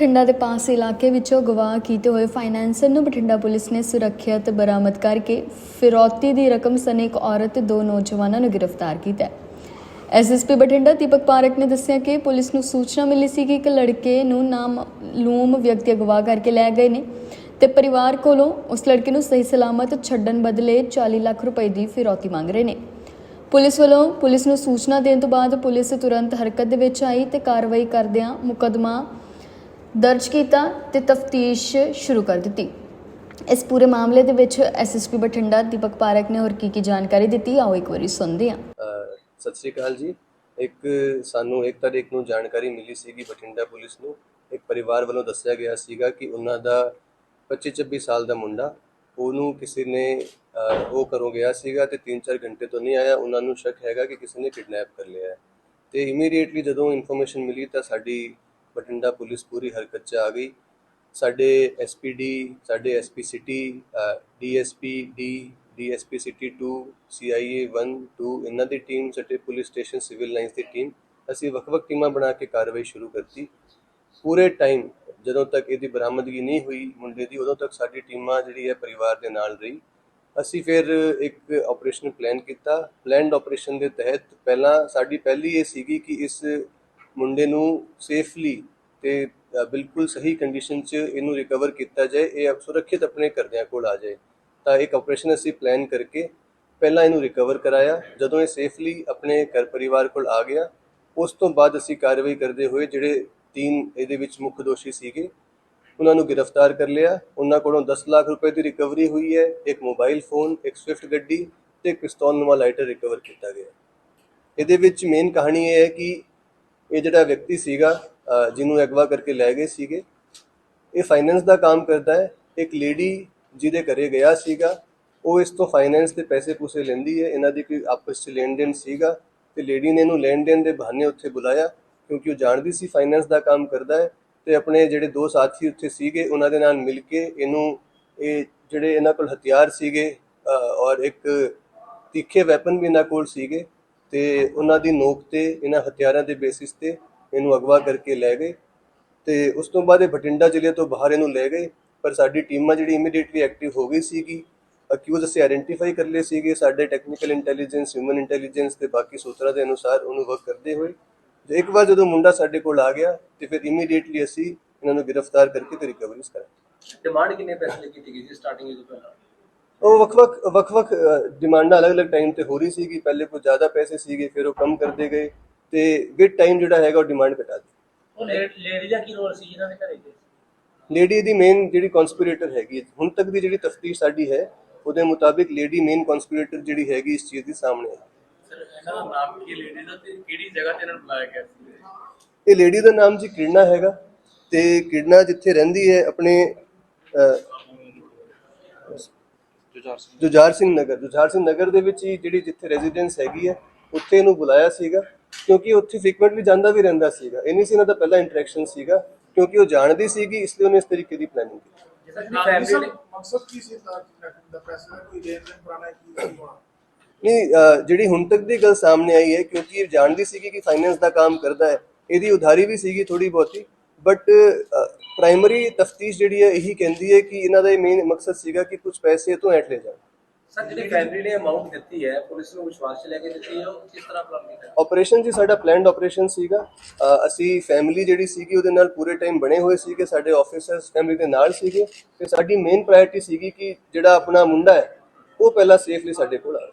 ਬਠਿੰਡਾ ਦੇ ਪਾਸ ਇਲਾਕੇ ਵਿੱਚੋਂ ਗਵਾਹ ਕੀਤੇ ਹੋਏ ਫਾਈਨੈਂਸਰ ਨੂੰ ਬਠਿੰਡਾ ਪੁਲਿਸ ਨੇ ਸੁਰੱਖਿਅਤ ਬਰਾਮਦ ਕਰਕੇ ਫਿਰੌਤੀ ਦੀ ਰਕਮ ਸਣੇ ਇੱਕ ਔਰਤ ਤੇ ਦੋ ਨੌਜਵਾਨਾਂ ਨੂੰ ਗ੍ਰਿਫਤਾਰ ਕੀਤਾ ਹੈ। ਐਸਐਸਪੀ ਬਠਿੰਡਾ ਦੀਪਕ ਪਾਰਕ ਨੇ ਦੱਸਿਆ ਕਿ ਪੁਲਿਸ ਨੂੰ ਸੂਚਨਾ ਮਿਲੀ ਸੀ ਕਿ ਇੱਕ ਲੜਕੇ ਨੂੰ ਨਾਮ ਲੂਮ ਵਿਅਕਤੀ ਅਗਵਾ ਕਰਕੇ ਲੈ ਗਏ ਨੇ ਤੇ ਪਰਿਵਾਰ ਕੋਲੋਂ ਉਸ ਲੜਕੇ ਨੂੰ ਸਹੀ ਸਲਾਮਤ ਛੱਡਣ ਬਦਲੇ 40 ਲੱਖ ਰੁਪਏ ਦੀ ਫਿਰੌਤੀ ਮੰਗ ਰਹੇ ਨੇ। ਪੁਲਿਸ ਵੱਲੋਂ ਪੁਲਿਸ ਨੂੰ ਸੂਚਨਾ ਦੇਣ ਤੋਂ ਬਾਅਦ ਪੁਲਿਸ ਤੁਰੰਤ ਹਰਕਤ ਦੇ ਵਿੱਚ ਆਈ ਤੇ ਕਾਰਵਾਈ ਕਰਦਿਆਂ ਮੁਕੱਦਮਾ ਦਰਜ ਕੀਤਾ ਤੇ ਤਫਤੀਸ਼ ਸ਼ੁਰੂ ਕਰ ਦਿੱਤੀ। ਇਸ ਪੂਰੇ ਮਾਮਲੇ ਦੇ ਵਿੱਚ ਐਸਐਸਪੀ ਬਠਿੰਡਾ, ਦੀਪਕ ਪਾਰਕ ਨੇ ਹੋਰ ਕੀ ਕੀ ਜਾਣਕਾਰੀ ਦਿੱਤੀ, ਆਓ ਇੱਕ ਵਾਰੀ ਸੁਣਦੇ ਹਾਂ। ਸਤਿ ਸ੍ਰੀ ਅਕਾਲ ਜੀ। ਇੱਕ ਸਾਨੂੰ ਇੱਕ ਤਾਰੀਖ ਨੂੰ ਜਾਣਕਾਰੀ ਮਿਲੀ ਸੀਗੀ ਬਠਿੰਡਾ ਪੁਲਿਸ ਨੂੰ। ਇੱਕ ਪਰਿਵਾਰ ਵੱਲੋਂ ਦੱਸਿਆ ਗਿਆ ਸੀਗਾ ਕਿ ਉਹਨਾਂ ਦਾ 25-26 ਸਾਲ ਦਾ ਮੁੰਡਾ, ਉਹਨੂੰ ਕਿਸੇ ਨੇ ਉਹ ਕਰੋ ਗਿਆ ਸੀਗਾ ਤੇ 3-4 ਘੰਟੇ ਤੋਂ ਨਹੀਂ ਆਇਆ। ਉਹਨਾਂ ਨੂੰ ਸ਼ੱਕ ਹੈਗਾ ਕਿ ਕਿਸੇ ਨੇ ਕਿਡਨੈਪ ਕਰ ਲਿਆ ਹੈ। ਤੇ ਇਮੀਡੀਏਟਲੀ ਜਦੋਂ ਇਨਫੋਰਮੇਸ਼ਨ ਮਿਲੀ ਤਾਂ ਸਾਡੀ ਬਠਿੰਡਾ ਪੁਲਿਸ ਪੂਰੀ ਹਰਕਤ 'ਚ ਆ ਗਈ। ਸਾਡੇ ਐਸਪੀਡੀ ਸਾਡੇ SP city DSP D DSP city 2 CIA 1 2 ਇਹਨਾਂ ਦੀ ਟੀਮ ਸਾਡੇ ਪੁਲਿਸ ਸਟੇਸ਼ਨ ਸਿਵਲ ਲਾਈਨਸ ਦੀ ਟੀਮ ਅਸੀਂ ਵੱਖ-ਵੱਖ ਟੀਮਾਂ ਬਣਾ ਕੇ ਕਾਰਵਾਈ ਸ਼ੁਰੂ ਕਰਤੀ। ਪੂਰੇ ਟਾਈਮ ਜਦੋਂ ਤੱਕ ਇਹਦੀ ਬਰਾਮਦਗੀ ਨਹੀਂ ਹੋਈ ਮੁੰਡੇ ਦੀ, ਉਦੋਂ ਤੱਕ ਸਾਡੀ ਟੀਮਾਂ ਜਿਹੜੀ ਹੈ ਪਰਿਵਾਰ ਦੇ ਨਾਲ ਰਹੀ। ਅਸੀਂ ਫਿਰ ਇੱਕ ਆਪਰੇਸ਼ਨ ਪਲਾਨ ਕੀਤਾ। ਪਲੈਨਡ ਆਪਰੇਸ਼ਨ ਦੇ ਤਹਿਤ ਪਹਿਲਾਂ ਸਾਡੀ ਪਹਿਲੀ ਇਹ ਸੀਗੀ ਕਿ ਇਸ ਮੁੰਡੇ ਨੂੰ ਸੇਫਲੀ ਤੇ ਬਿਲਕੁਲ ਸਹੀ ਕੰਡੀਸ਼ਨ 'ਚ ਇਹਨੂੰ ਰਿਕਵਰ ਕੀਤਾ ਜਾਏ, ਇਹ ਸੁਰੱਖਿਅਤ ਆਪਣੇ ਘਰਦਿਆਂ ਕੋਲ ਆ ਜਾਏ। ਤਾਂ ਇੱਕ ਆਪਰੇਸ਼ਨ ਅਸੀਂ ਪਲਾਨ ਕਰਕੇ ਪਹਿਲਾਂ ਇਹਨੂੰ ਰਿਕਵਰ ਕਰਾਇਆ। ਜਦੋਂ ਇਹ ਸੇਫਲੀ ਆਪਣੇ ਘਰ ਪਰਿਵਾਰ ਕੋਲ ਆ ਗਿਆ, ਉਸ ਤੋਂ ਬਾਅਦ ਅਸੀਂ ਕਾਰਵਾਈ ਕਰਦੇ ਹੋਏ ਜਿਹੜੇ ਤਿੰਨ ਇਹਦੇ ਵਿੱਚ ਮੁੱਖ ਦੋਸ਼ੀ ਸੀਗੇ, ਉਹਨਾਂ ਨੂੰ ਗ੍ਰਿਫਤਾਰ ਕਰ ਲਿਆ। ਉਹਨਾਂ ਕੋਲੋਂ 10 ਲੱਖ ਰੁਪਏ ਦੀ ਰਿਕਵਰੀ ਹੋਈ ਹੈ, ਇੱਕ ਮੋਬਾਈਲ ਫੋਨ ਇੱਕ ਸਵਿਫਟ ਗੱਡੀ ਤੇ ਇੱਕ ਪਿਸਤੌਲ ਨੁਮਾ ਲਾਈਟਰ ਰਿਕਵਰ ਕੀਤਾ ਗਿਆ। ਇਹਦੇ ਵਿੱਚ ਮੇਨ ਕਹਾਣੀ ਇਹ ਹੈ ਕਿ ਇਹ ਜਿਹੜਾ ਵਿਅਕਤੀ ਸੀਗਾ ਜਿਹਨੂੰ ਅਗਵਾ ਕਰਕੇ ਲੈ ਗਏ ਸੀਗੇ। ਇਹ ਫਾਈਨੈਂਸ ਦਾ ਕੰਮ ਕਰਦਾ ਹੈ। ਇੱਕ ਲੇਡੀ ਜਿਹਦੇ ਘਰੇ ਗਿਆ ਸੀਗਾ, ਉਹ ਇਸ ਤੋਂ ਫਾਈਨੈਂਸ ਦੇ ਪੈਸੇ ਪੂਸੇ ਲੈਂਦੀ ਹੈ। ਇਹਨਾਂ ਦੀ ਕੋਈ ਆਪਸ 'ਚ ਲੈਣ ਦੇਣ ਸੀਗਾ ਤੇ ਲੇਡੀ ਨੇ ਇਹਨੂੰ ਲੈਣ ਦੇਣ ਦੇ ਬਹਾਨੇ ਉੱਥੇ ਬੁਲਾਇਆ, ਕਿਉਂਕਿ ਉਹ ਜਾਣਦੀ ਸੀ ਫਾਈਨੈਂਸ ਦਾ ਕੰਮ ਕਰਦਾ ਹੈ ਤੇ ਆਪਣੇ ਜਿਹੜੇ ਦੋ ਸਾਥੀ ਉੱਥੇ ਸੀਗੇ, ਉਹਨਾਂ ਦੇ ਨਾਲ ਮਿਲ ਕੇ ਇਹਨੂੰ ਇਹ ਜਿਹੜੇ ਇਹਨਾਂ ਕੋਲ ਹਥਿਆਰ ਸੀਗੇ ਔਰ ਇੱਕ ਤਿੱਖੇ ਵੈਪਨ ਵੀ ਇਹਨਾਂ ਕੋਲ ਸੀਗੇ। ਤੇ ਉਹਨਾਂ ਦੀ ਨੋਕ ਤੇ, ਇਹਨਾਂ ਹਥਿਆਰਾਂ ਦੇ ਬੇਸਿਸ ਤੇ ਇਹਨੂੰ ਅਗਵਾ ਕਰਕੇ ਲੈ ਗਏ ਤੇ ਉਸ ਤੋਂ ਬਾਅਦ ਇਹ ਬਠਿੰਡਾ ਜ਼ਿਲ੍ਹੇ ਤੋਂ ਬਾਹਰ ਇਹਨੂੰ ਲੈ ਗਏ। ਪਰ ਸਾਡੀ ਟੀਮਾਂ ਜਿਹੜੀ ਇਮੀਡੀਏਟਲੀ ਐਕਟਿਵ ਹੋ ਗਈ ਸੀਗੀ ਅਕਿਊਜ਼ ਅਸੀਂ ਆਇਡੈਂਟੀਫਾਈ ਕਰ ਲਏ ਸੀਗੇ, ਸਾਡੇ ਟੈਕਨੀਕਲ ਇੰਟੈਲੀਜੈਂਸ ਹਿਊਮਨ ਇੰਟੈਲੀਜੈਂਸ ਤੇ ਬਾਕੀ ਸੂਤਰਾਂ ਦੇ ਅਨੁਸਾਰ ਉਹਨੂੰ ਵਰਕ ਕਰਦੇ ਹੋਏ। ਜੇ ਇੱਕ ਵਾਰ ਜਦੋਂ ਮੁੰਡਾ ਸਾਡੇ ਕੋਲ ਆ ਗਿਆ ਤੇ ਫਿਰ ਇਮੀਡੀਏਟਲੀ ਅਸੀਂ ਇਹਨਾਂ ਨੂੰ ਗ੍ਰਿਫਤਾਰ ਕਰਕੇ ਤੇ ਰਿਕਵਰੀਜ਼ ਕਰਾਂਗੇ। ਡਿਮਾਂਡ ਕਿੰਨੇ ਪੈਸੇ ਦੀ ਕੀਤੀ ਗਈ ਸੀ ਸਟਾਰਟਿੰਗ ਤੋਂ ਪਹਿਲਾਂ? ਉਹ ਵੱਖ-ਵੱਖ ਵੱਖ-ਵੱਖ ਡਿਮਾਂਡਾਂ ਅਲੱਗ-ਅਲੱਗ ਟਾਈਮ ਤੇ ਹੋ ਰਹੀ ਸੀਗੀ। ਪਹਿਲੇ ਕੁਝ ਜ਼ਿਆਦਾ ਪੈਸੇ ਸੀਗੇ ਫਿਰ ਉਹ ਕਮ ਕਰਦੇ ਗਏ ਤੇ ਵਿਦ ਟਾਈਮ ਜਿਹੜਾ ਹੈਗਾ ਉਹ ਡਿਮਾਂਡ ਘਟਾ ਦਿੱਤੀ। ਉਹ ਲੇਡੀ ਦਾ ਕੀ ਰੋਲ ਸੀ ਜਿਨ੍ਹਾਂ ਨੇ ਘਰੇ ਗਏ? ਲੇਡੀ ਦੀ ਮੇਨ ਜਿਹੜੀ ਕਨਸਪੀਰੇਟਰ ਹੈਗੀ ਹੁਣ ਤੱਕ ਦੀ ਜਿਹੜੀ ਤਫਤੀਸ਼ ਸਾਡੀ ਹੈ ਉਹਦੇ ਮੁਤਾਬਿਕ ਲੇਡੀ ਮੇਨ ਕਨਸਪੀਰੇਟਰ ਜਿਹੜੀ ਹੈਗੀ ਇਸ ਚੀਜ਼ ਦੀ ਸਾਹਮਣੇ ਹੈ ਸਰ ਇਹਨਾਂ ਦਾ ਨਾਮ ਕੀ ਲੇਡੀ ਦਾ ਤੇ ਕਿਹੜੀ ਜਗ੍ਹਾ ਤੇ ਇਹਨਾਂ ਨੂੰ ਬੁਲਾਇਆ ਗਿਆ ਸੀ? ਇਹ ਲੇਡੀ ਦਾ ਨਾਮ ਜੀ ਕਿਰਨਾ ਹੈਗਾ ਤੇ ਕਿਰਨਾ ਜਿੱਥੇ ਰਹਿੰਦੀ ਹੈ ਆਪਣੇ ਜੁਝਾਰ ਸਿੰਘ ਨਗਰ। ਜੁਝਾਰ ਸਿੰਘ ਨਗਰ ਦੇ ਵਿੱਚ ਹੀ ਜਿਹੜੀ ਜਿੱਥੇ ਰੈਜ਼ੀਡੈਂਸ ਹੈਗੀ ਹੈ ਉੱਥੇ ਇਹਨੂੰ ਬੁਲਾਇਆ ਸੀਗਾ ਕਿਉਂਕਿ ਉੱਥੇ ਫ੍ਰੀਕੁਐਂਟਲੀ ਜਾਂਦਾ ਵੀ ਰਹਿੰਦਾ ਸੀਗਾ। ਇਹ ਨਹੀਂ ਸੀ ਇਹਨਾਂ ਦਾ ਪਹਿਲਾ ਇੰਟਰੈਕਸ਼ਨ ਸੀਗਾ ਕਿਉਂਕਿ ਉਹ ਜਾਣਦੀ ਸੀਗੀ ਇਸ ਲਈ ਉਹਨੇ ਇਸ ਤਰੀਕੇ ਦੀ ਪਲੈਨਿੰਗ ਕੀਤੀ। ਜਿਸ ਦੀ ਫੈਮਿਲੀ ਨੇ ਮਕਸਦ ਕੀ ਸੀ ਤਾਂ ਦਾ? ਪੈਸੇ ਦਾ ਕੋਈ ਲੈਣ ਦੇਣ ਪੁਰਾਣਾ ਕੀ ਸੀ ਹੋਣਾ? ਨਹੀਂ ਜਿਹੜੀ ਹੁਣ ਤੱਕ ਦੀ ਗੱਲ ਸਾਹਮਣੇ ਆਈ ਹੈ ਕਿਉਂਕਿ ਇਹ ਜਾਣਦੀ ਸੀਗੀ ਕਿ ਫਾਈਨੈਂਸ ਦਾ ਕੰਮ ਕਰਦਾ ਹੈ ਇਹਦੀ ਉਧਾਰੀ ਵੀ ਸੀਗੀ ਥੋੜੀ ਬਹੁਤੀ। ਬਟ ਪ੍ਰਾਇਮਰੀ ਤਫਤੀਸ਼ ਜਿਹੜੀ ਹੈ ਇਹੀ ਕਹਿੰਦੀ ਹੈ ਕਿ ਇਹਨਾਂ ਦਾ ਇਹ ਮੇਨ ਮਕਸਦ ਸੀਗਾ ਕਿ ਕੁਝ ਪੈਸੇ ਤੋਂ ਐਟ ਲੈ ਜਾਣ। ਸਰ ਜਿਹੜੀ ਫੈਮਿਲੀ ਨੇ ਅਮਾਉਂਟ ਦਿੱਤੀ ਹੈ ਪੁਲਿਸ ਨੂੰ ਵਿਸ਼ਵਾਸ ਚ ਲੈ ਕੇ ਦਿੱਤੀ ਹੈ ਉਹ ਕਿਸ ਤਰ੍ਹਾਂ ਪਲਾਨ ਕੀਤਾ ਆਪਰੇਸ਼ਨ ਜੀ ਸਾਡਾ ਪਲਾਨਡ ਆਪਰੇਸ਼ਨ ਸੀਗਾ। ਅ, ਅਸੀਂ ਫੈਮਿਲੀ ਜਿਹੜੀ ਸੀਗੀ ਉਹਦੇ ਨਾਲ ਪੂਰੇ ਟਾਈਮ ਬਣੇ ਹੋਏ ਸੀਗੇ ਸਾਡੇ ਆਫੀਸਰਸ ਫੈਮਿਲੀ ਦੇ ਨਾਲ ਸੀਗੇ। ਤੇ ਸਾਡੀ ਮੇਨ ਪ੍ਰਾਇੋਰਟੀ ਸੀਗੀ ਕਿ ਜਿਹੜਾ ਆਪਣਾ ਮੁੰਡਾ ਹੈ ਉਹ ਪਹਿਲਾਂ ਸੇਫਲੀ ਸਾਡੇ ਕੋਲ ਆਵੇ।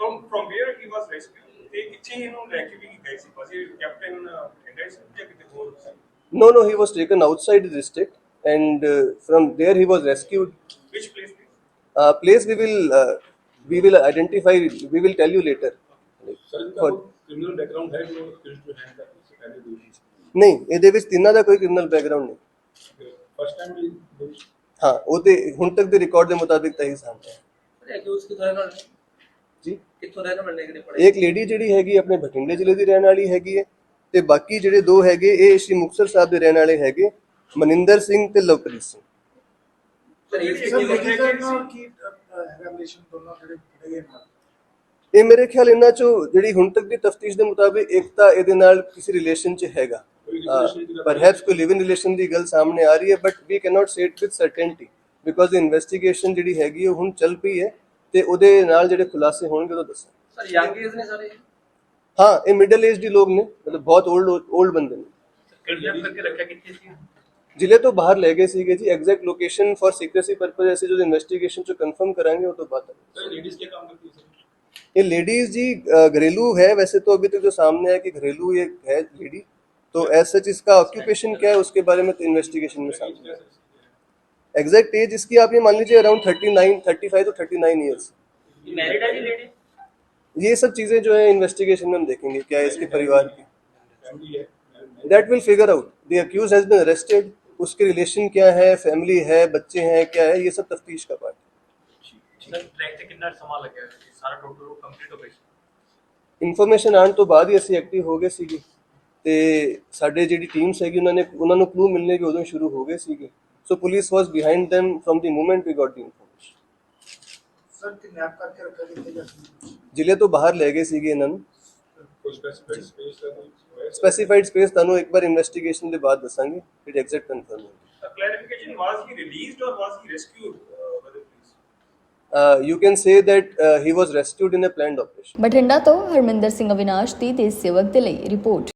From from where he was rescued ਤੇ ਕਿੱਥੇ ਇਹਨੂੰ ਲੈ ਕੇ ਵੀ ਗਏ ਸੀ? ਬਸ ਇਹ ਕੈਪਟਨ ਹੈਗਾ ਸੀ ਜਾਂ ਕਿਤੇ ਹੋਰ ਸੀ? No, no, he was taken outside the district, and uh, from there he was rescued. which place please Uh, place we will uh, we will identify. We will tell you later. Sir For- criminal background ਹੈ ਜੋ criminal to hand ਦਾ ਪਹਿਲੇ ਦੋਸ਼ੀ ਨਹੀਂ ਇਹਦੇ ਵਿੱਚ ਤਿੰਨਾਂ ਦਾ ਕੋਈ ਕ੍ਰਿਮੀਨਲ ਬੈਕਗ੍ਰਾਉਂਡ ਨਹੀਂ ਫਸਟ ਟਾਈਮ ਵੀ ਦੋਸ਼ੀ ਹਾਂ ਉਹ ਤੇ ਹੁਣ ਤੱਕ ਦੇ ਰਿਕਾਰਡ ਦੇ ਮੁਤਾਬਿਕ ਤਾਂ ਹੀ ਸਾਹਮਣੇ ਹੈ ਸਰ ਅਕਿਊਜ਼ ਕਿੱਥੋਂ ਰਹਿਣ ਵਾਲੇ ਨੇ? ਜੀ ਕਿੱਥੋਂ ਰਹਿਣ ਵਾਲੇ ਨੇ ਕਿਹੜੇ ਪੜੇ ਇੱਕ ਲੇਡੀ ਜਿਹੜੀ ਹੈਗੀ ਆਪਣੇ ਬਠਿੰਡੇ ਜ਼ਿਲ੍ਹੇ ਦੀ ਰਹਿਣ ਵਾਲੀ ਹੈਗੀ ਹੈ ਤੇ ਬਾਕੀ ਜਿਹੜੇ ਦੋ ਹੈਗੇ ਇਹ ਸ਼੍ਰੀ ਮੁਕਤਸਰ ਸਾਹਿਬ ਦੇ ਰਹਿਣ ਵਾਲੇ ਹੈਗੇ ਮਨਿੰਦਰ ਸਿੰਘ ਤੇ ਲਵਪ੍ਰੀਤ ਸਿੰਘ। ਇਹ ਮੇਰੇ ਖਿਆਲ ਇਹਨਾਂ ਚੋਂ ਜਿਹੜੀ ਹੁਣ ਤੱਕ ਦੀ ਤਫਤੀਸ਼ ਦੇ ਮੁਤਾਬਿਕ ਇੱਕ ਤਾਂ ਇਹਦੇ ਨਾਲ ਕਿਸੇ ਰਿਲੇਸ਼ਨ 'ਚ ਹੈਗਾ। ਪਰਹੈਪਸ ਕੋਈ ਲਿਵ ਇਨ ਰਿਲੇਸ਼ਨ ਦੀ ਗੱਲ ਸਾਹਮਣੇ ਆ ਰਹੀ ਹੈ but we cannot say it with certainty because the investigation ਜਿਹੜੀ ਹੈਗੀ ਉਹ ਹੁਣ ਚੱਲ ਪਈ ਹੈ ਤੇ ਉਹਦੇ ਨਾਲ ਜਿਹੜੇ ਖੁਲਾਸੇ ਹੋਣਗੇ ਉਹ ਦੱਸਾਂ ਸਰ ਯੰਗ ਏਜ ਨੇ ਸਾਰੇ? हाँ ये मिडिल एज डी लोग ने मतलब बहुत ओल्ड ओल्ड बंदे ने। ज़िले तो बाहर ले गए सीगे जी exact location for secrecy purpose ऐसे जो इन्वेस्टिगेशन जो कंफर्म कराएँगे वो तो बात है। ये लेडीज़ जी घरेलू है वैसे तो अभी तक तो जो सामने है कि घरेलू ये है लेडी तो एज सच इसका ऑक्यूपेशन क्या है उसके बारे में तो इन्वेस्टिगेशन में सामने एग्जैक्ट एज इसकी आप ये मान लीजिए around thirty nine thirty five to thirty nine years ये सब चीज़ें जो है इन्वेस्टिगेशन में हम देखेंगे क्या है इसके परिवार की फैमिली है that will figure out the accused has been arrested उसके रिलेशन क्या है फैमिली है बच्चे हैं क्या है ये सब तफ्तीश का पार्ट है ਸਰ ਟਰੈਕ ਤੇ ਕਿੰਨਾ ਸਮਾਂ ਲੱਗਿਆ ਸਾਰਾ ਟੋਟਲ ਕੰਪਲੀਟ ਆਪਰੇਸ਼ਨ ਇਨਫੋਰਮੇਸ਼ਨ ਆਉਣ ਤੋਂ ਬਾਅਦ ਹੀ ਅਸੀਂ ਐਕਟਿਵ ਹੋ ਗਏ ਸੀਗੇ ਤੇ ਸਾਡੇ ਜਿਹੜੀ ਟੀਮਸ ਹੈਗੀ ਉਹਨਾਂ ਨੇ ਉਹਨਾਂ ਨੂੰ ਕਲੂ ਮਿਲਨੇ ਵੀ ਉਦੋਂ ਹੀ ਸ਼ੁਰੂ ਹੋ ਗਏ ਸੀਗੇ so police was behind them from the moment we got the information sir kidnap ਕਰਕੇ ਰੱਖਿਆ ਕਿੱਥੇ ਜਾ ਜ਼ਿਲ੍ਹੇ ਤੋਂ ਬਾਹਰ ਲੈ ਗਏ ਸੀਗੇ ਇਹਨਾਂ ਨੂੰ। ਕੋਈ ਸਪੈਸੀਫਾਈਡ ਸਪੇਸ ਦਾ ਕੋਈ ਸਪੈਸੀਫਾਈਡ ਸਪੇਸ ਤੁਹਾਨੂੰ ਇੱਕ ਵਾਰ ਇਨਵੈਸਟੀਗੇਸ਼ਨ ਦੇ ਬਾਅਦ ਦੱਸਾਂਗੇ ਫਿਰ ਐਗਜ਼ੈਕਟ ਕਨਫਰਮ ਹੋਊਗਾ। ਕਲੈਰਿਫਿਕੇਸ਼ਨ was he released or was he rescued you can say that he was rescued in a planned operation Bathinda ਤੋਂ ਹਰਮਿੰਦਰ ਸਿੰਘ ਅਵਿਨਾਸ਼ ਦੀ ਦੇਸ਼ ਸੇਵਕ ਦੇ ਲਈ ਰਿਪੋਰਟ।